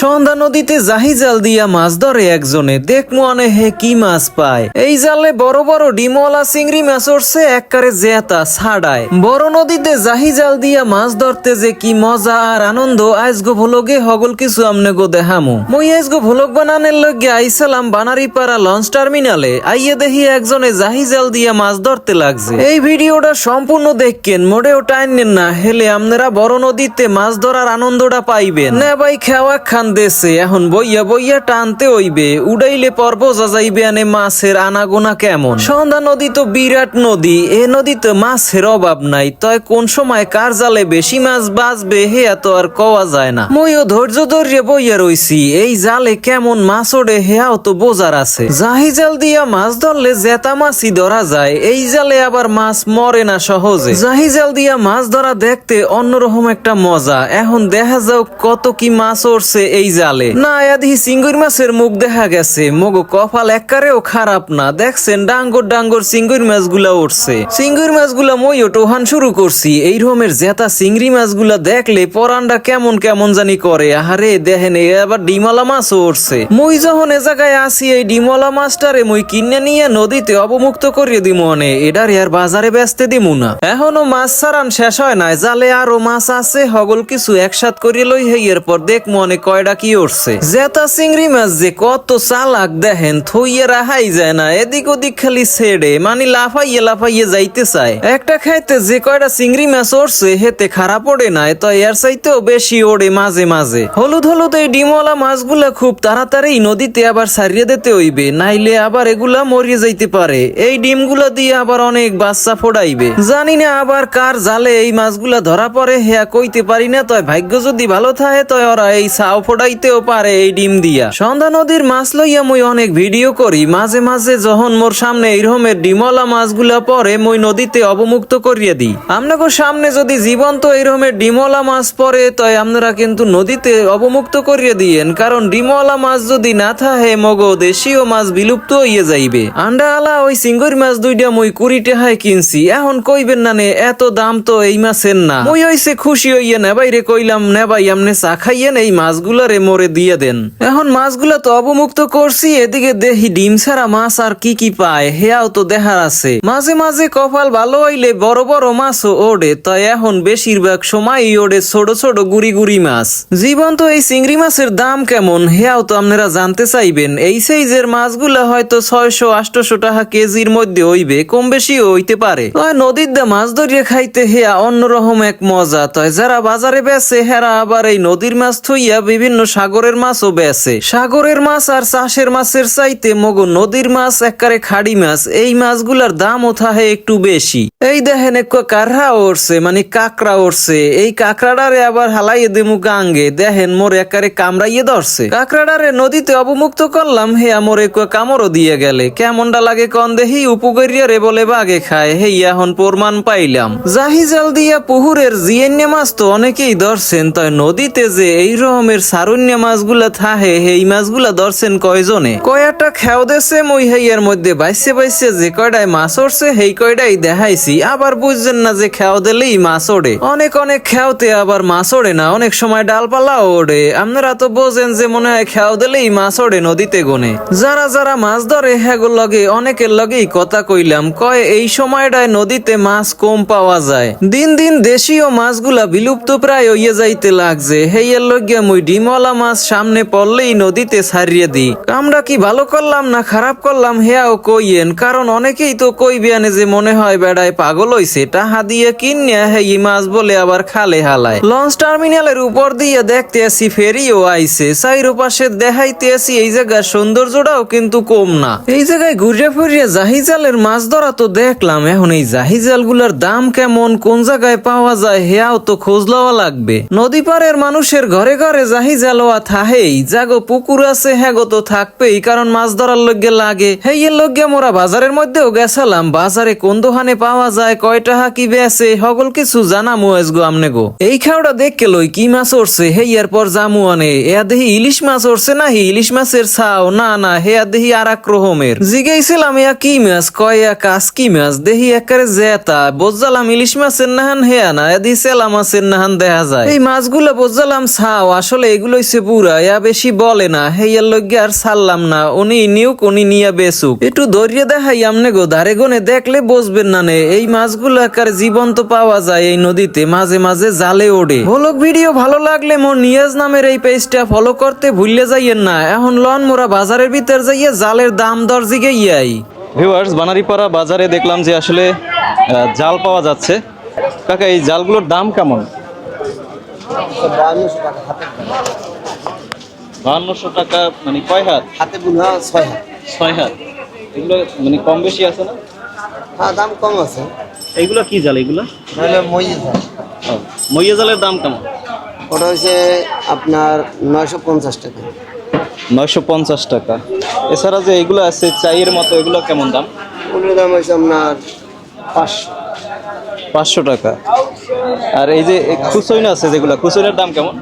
সন্ধ্যা নদীতে জাহি জাল দিয়া মাছ ধরে একজনে। দেখ মনে হে কি মাছ পায়। এই জালে বড় বড় ডিমওয়ালা চিংড়ি মাছ উঠছে, এককারে জেতা ছাড়ায়। বড় নদীতে জাহি জাল দিয়া মাছ ধরতে যে কি মজা আর আনন্দ আজগো ভোলগে হগল কিছু আমনে গো দেহামু। মই আজগো ভোলক বানানের লগে আইসালাম বানারিপাড়া লঞ্চ টার্মিনালে। আইয়ে দেখি একজনে জাহি জাল দিয়া মাছ ধরতে লাগছে। এই ভিডিওটা সম্পূর্ণ দেখকেন মোটেও টাইনেন না, হেলে আপনারা বড় নদীতে মাছ ধরার আনন্দটা পাইবেন। না ভাই, খাওয়া খান। দেশে এখন বইয়া বইয়া টানতে হইবে। উড়াইলে পর্ব যাইবে আনে মাছের আনাগোনা কেমন? সন্ধ্যা নদী তো বিরাট নদী, এ নদীতে মাছের অভাব নাই। তয় কোন সময় কার জালে বেশি মাছ বাঁচবে হে এত আর কওয়া যায় না। মইও ধৈর্য ধরে বইয়া রইছি, এই জালে কেমন মাছ ওড়ে, হেয়াও তো বোঝার আছে। জাহি জাল দিয়া মাছ ধরলে জেতা মাছই ধরা যায়, এই জালে আবার মাছ মরে না সহজে। জাহি জাল দিয়া মাছ ধরা দেখতে অন্যরকম একটা মজা, এখন দেখা যাও কত কি মাছ উঠছে এই জালে। না এদি সিঙ্গুর মাছের মুখ দেখা গেছে। মগো কপাল এককারেও খারাপ না। দেখছেন, ডাঙ্গর ডাঙ্গর সিঙ্গুর মাছগুলা উঠছে। সিঙ্গুর মাছগুলা মইও টোহান শুরু করছি। এই রকমের জেতা চিংড়ি মাছগুলা দেখলে পরানটা কেমন কেমন জানি করে। আহারে, দেখেন আবার ডিমালা মাছও উঠছে। মই যখন এ জায়গায় আসি, এই ডিমলা মাছটারে মই কিনে নিয়ে নদীতে অবমুক্ত করিয়ে দিমু অনে এটার আর বাজারে বেচতে দিমু না। এখনও মাছ ছাড়ান শেষ হয় নাই। জালে আরও মাছ আছে, হগল কিছু একসাথ করিয়ে লই এরপর দেখ মনে কয়টা কি উঠছে জেতা চিংড়ি মাছ যে কত চালাক দেখেন, থইয়ে রাহাই যায় না, এদিক ওদিক খালি ছেড়ে মানে লাফাইয়ে লাফাইয়ে যাইতে চায়। একটা খাইতে যে কয়টা চিংড়ি মাছ উঠছে হেতে খারাপ ওড়ে নাই তো এর চাইতেও বেশি ওড়ে মাঝে মাঝে। হলুদ হলুদ এই ডিমওয়ালা মাছগুলা খুব তাড়াতাড়ি নদীতে আবার সারিয়ে দিতে হইবে, নাইলে আবার এগুলা মরিয়ে যাইতে পারে। এই ডিমগুলা দিয়ে আবার অনেক বাচ্চা ফোড়াইবে। জানি না আবার কার জালে এই মাছগুলা ধরা পড়ে, হেয়া কইতে পারি না, তয় ভাগ্য যদি ভালো থাকে, তয় ওরা এই ছাও ফোড়াইতেও পারে এই ডিম দিয়া। সন্ধ্যা নদীর মাছ লইয়া মুই অনেক ভিডিও করি। মাঝে মাঝে যখন মোর সামনে এইরকমের ডিমওয়ালা মাছগুলা পরে মুই নদীতে অবমুক্ত করিয়ে দিই। আপনাকে সামনে যদি জীবন্ত এইরকমের ডিমওয়ালা মাছ পরে তয় আপনারা কিন্তু নদীতে অবমুক্ত করিয়ে দিয়েন। কারণ ডিমওয়ালা মাছ যদি না থাকে মগো দেশীয় মাছ বিলুপ্ত হইয়ে যাইবে। আন্ডা আলা ওই সিঙ্গুর মাছ দুইটা মুই কুড়ি টাকায় কিনছি। এখন কইবেন না নে এত দাম তো এই মাছের না। মুই হইছে খুশি হইয়া নেবাই রে, কইলাম নেবাই আমনে চা খাইয়েন, এই মাছগুলা রে মোরে দিয়ে দেন। এখন মাছগুলা তো অবমুক্ত করছি, এদিকে দেখি ডিম ছাড়া মাছ আর কি কি পায়, হেয়াও তো দেখার আছে। মাঝে মাঝে কপাল ভালো হইলে বড় বড় মাছও ওড়ে, তাই এখন বেশিরভাগ সময়ই ওড়ে ছোট ছোট গুড়ি গুড়ি মাছ। জীবন্ত এই চিংড়ি মাছের দাম কেমন, হেয়াও তো আপনারা জানতে চাইবেন। এই সাইজের মাছগুলা হয়তো ছয়শো, আটশো টাকা কেজির মধ্যে হইবে, কম বেশি হইতে পারে। তয় নদীর দা মাছ ধরিয়ে খাইতে হেয়া অন্যরকম এক মজা তয় যারা বাজারে বেচে হেরা আবার এই নদীর মাছ থইয়া বিভিন্ন সাগরের মাছও বেচে। সাগরের মাছ আর চাষের মাছের চাইতে মগো নদীর মাছ এককারে খাড়ি মাছ, এই মাছগুলার দামও থাকে একটু বেশি। এই দেখেন এক কারহা উঠছে মানে কাকড়া উঠছে এই কাকড়াটারে আবার হালাইয়ে দিমু গাঙ্গে। দেখেন মোর একারে কামড়াইয়ে ধরছে। কাকড়াটারে নদীতে অবমুক্ত করলাম, হে আমর এক কামড়ও দিয়ে গেলে। কেমনটা লাগে কন দেহি উপকরিয়া রে বলে বাগে খায়। হে এখন প্রমাণ পাইলাম। জাহি জাল দিয়া পুহুরের জিয়েন্যা মাছ তো অনেকেই ধরছেন তাই নদীতে যে এই রকমের সারুণ্য মাছগুলা থাহে এই মাছগুলা ধরছেন কয়জনে? কয়টা খেও দেছে, মই হেইয়ার মধ্যে বাইসে বাইসে যে কয়টায় মাছ উঠছে সেই কয়টাই দেখাইছি। আবার বুঝছেন না যে খেও দিলেই মাছ ওড়ে। অনেক অনেক খেওতে আবার মাছ ওড়ে না, অনেক সময় ডালপালা ওড়ে। আপনারা তো বোঝেন যে মনে হয় খেও দিলেই মাছ ওড়ে নদীতে গনে। যারা যারা মাছ ধরে হ্যাগোর লগে, অনেকের লগেই কথা কইলাম, কয় এই সময়টায় নদীতে মাছ কম পাওয়া যায়। দিন দিন দেশীয় মাছগুলা বিলুপ্ত প্রায় হইয়ে যাইতে লাগছে। হেইয়ের লগে মুই ডিমওয়ালা মাছ সামনে পড়লেই নদীতে ছাড়িয়ে দিই। আমরা কি ভালো করলাম না খারাপ করলাম হেয়াও কইয়েন? কারণ অনেকেই তো কইবিয়ানে যে মনে হয় বেড়ায় পাগল হইছে, টাহা দিয়ে কিনিয়া হেই মাছ বলে আবার খালে হালায়। লঞ্চ টার্মিনালের উপর দিয়ে দেখতে আসি ফেরিও আইছে পাশে দেখাইতে আসি এই জায়গার সৌন্দর্যটাও কিন্তু কম না। এই জায়গায় ঘুরে ফিরিয়ে জাহিজালের মাছ ধরা তো দেখলাম, এখন এই জাহিজালগুলার দাম কেমন, কোন জায়গায় পাওয়া যায়, হেয়াও তো খোঁজ লওয়া লাগবে। নদী পারের মানুষের ঘরে ঘরে জাহিজাল হওয়া থাহেই, জাগো পুকুর আছে হ্যাগো তো থাকবেই, কারণ মাছ ধরার লগে লাগে। হেই, এর লগে মোরা বাজারের মধ্যেও গেছালাম, বাজারে কোন দোকানে পাওয়া যায় কয়টা টাকা কি বেছে সকল কিছু জানা মুয়েজ গো আমনে গো এই খাওয়াটা দেখকে লই কি মাছ উঠছে হে এরপর জামু আনে। এয়া দেহি ইলিশ মাছ উঠছে না ইলিশ মাছের ছাও, না না, হেয়া দেহি আর এক রকমের জিগাইছিলাম ইয়া কি মাছ, কয় কাজ কি মাছ, দেহি একারে জেতা। বোঝালাম ইলিশ মাছের নাহান হেয়া না এদি সেলা মাছের নাহান দেখা যায়। এই মাছগুলো বোঝালাম ছাও, আসলে এগুলো হইছে পুরা ইয়া বেশি বলে না। হেয়ার লগে আর ছাড়লাম না। উনি নিউক, উনি নিয়া বেসুক একটু ধৈর্য দেখাই আমনে গো ধারে গনে দেখলে বসবেন না নে। এই মাছগুলো একার জীবন্ত পাওয়া যায় এই নদীতে, মাঝে মাঝে জালে ওড়ে। ভলক ভিডিও ভালো লাগলে মোর নিয়াজ নামের এই পেজটা ফলো করতে ভুললে যাইয়েন না। এখন লন মোরা বাজারের ভিতর যাইয়ে জালের দাম দর জিগে ইয়াই ভিউয়ার্স বানারিপাড়া বাজারে দেখলাম যে আসলে জাল পাওয়া যাচ্ছে। কাকা, এই জালগুলোর দাম কেমন? বাহান্নশো টাকা মানে কয় হাত? হাতে বুনা ছয় হাত। ছয় হাত। এগুলো মানে কম বেশি আছে না? হ্যাঁ দাম কম আছে। এইগুলো কি জাল এগুলো? নাহলে মই যায় মইয়া জালের দাম কেমন? ওটা হচ্ছে আপনার নয়শো পঞ্চাশ টাকা। নয়শো পঞ্চাশ টাকা। এছাড়া যে এগুলো আছে চাইয়ের মতো এগুলো কেমন দাম? ওগুলোর দাম হচ্ছে আপনার পাঁচশো। পাঁচশো টাকা। আর এই যে খুচইন আছে যেগুলো খুচইনের দাম কেমন?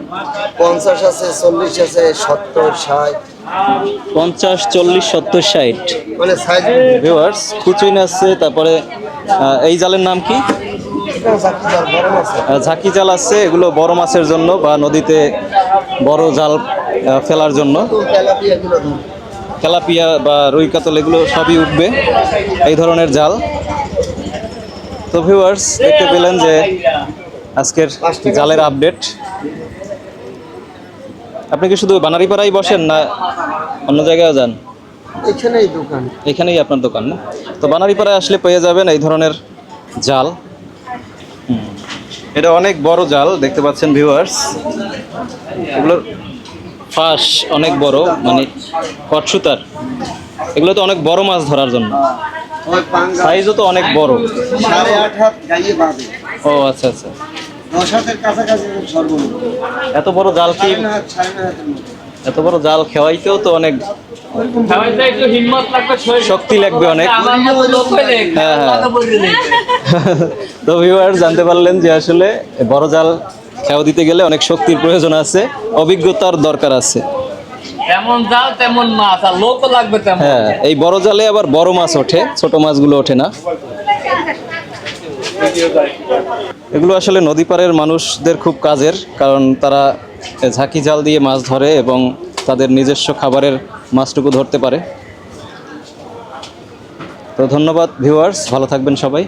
পঞ্চাশ আছে চল্লিশ আছে সত্তর ষাট। পঞ্চাশ চল্লিশ সত্তর ষাট। মানে ভিউয়ার্স খুচইন আছে তারপরে এই জালের নাম কি? ঝাঁকি জাল আছে এগুলো বড় মাছের জন্য বা নদীতে বড় জাল ফেলার জন্য। তেলাপিয়া বা রুই কাতল এগুলো সবই উঠবে এই ধরনের জাল। তো ভিউয়ার্স দেখতে পেলেন যে আজকের জালের আপডেট আপনি কি শুধু বানারিপাড়াই বসেন না অন্য জায়গায় যান? এখানেই দোকান। এখানেই আপনার দোকান না? তো বানারিপাড়ায় আসলে পেয়ে যাবেন এই ধরনের জাল। এটা অনেক বড় জাল দেখতে পাচ্ছেন ভিউয়ার্স এগুলোর ফাঁস অনেক বড় মানে কটসুতার এগুলো তো অনেক বড় মাছ ধরার জন্য। সাইজও তো অনেক বড়। সাড়ে আট হাত গাইয়ে বাঁধে। ও আচ্ছা আচ্ছা। দশ হাতের কাছাকাছি সর্বনিম্ন এত বড় জাল কি এত বড় জাল খেওয়াইতেও তো অনেক শক্তি লাগবে অনেক। হ্যাঁ হ্যাঁ। তো ভিউয়ার জানতে পারলেন যে আসলে বড় জাল খেয়া দিতে গেলে অনেক শক্তির প্রয়োজন আছে অভিজ্ঞতার দরকার আছে। তেমন জাল তেমন মাছ, আর লোকও লাগবে তেমন। হ্যাঁ এই বড় জালে আবার বড় মাছ ওঠে, ছোট মাছগুলো ওঠে না। এগুলো আসলে নদী পাড়ের মানুষদের খুব কাজের, কারণ তারা ঝাঁকি জাল দিয়ে মাছ ধরে এবং তাদের নিজস্ব খাবারের মাছটুকু ধরতে পারে। তো ধন্যবাদ ভিউয়ার্স ভালো থাকবেন সবাই।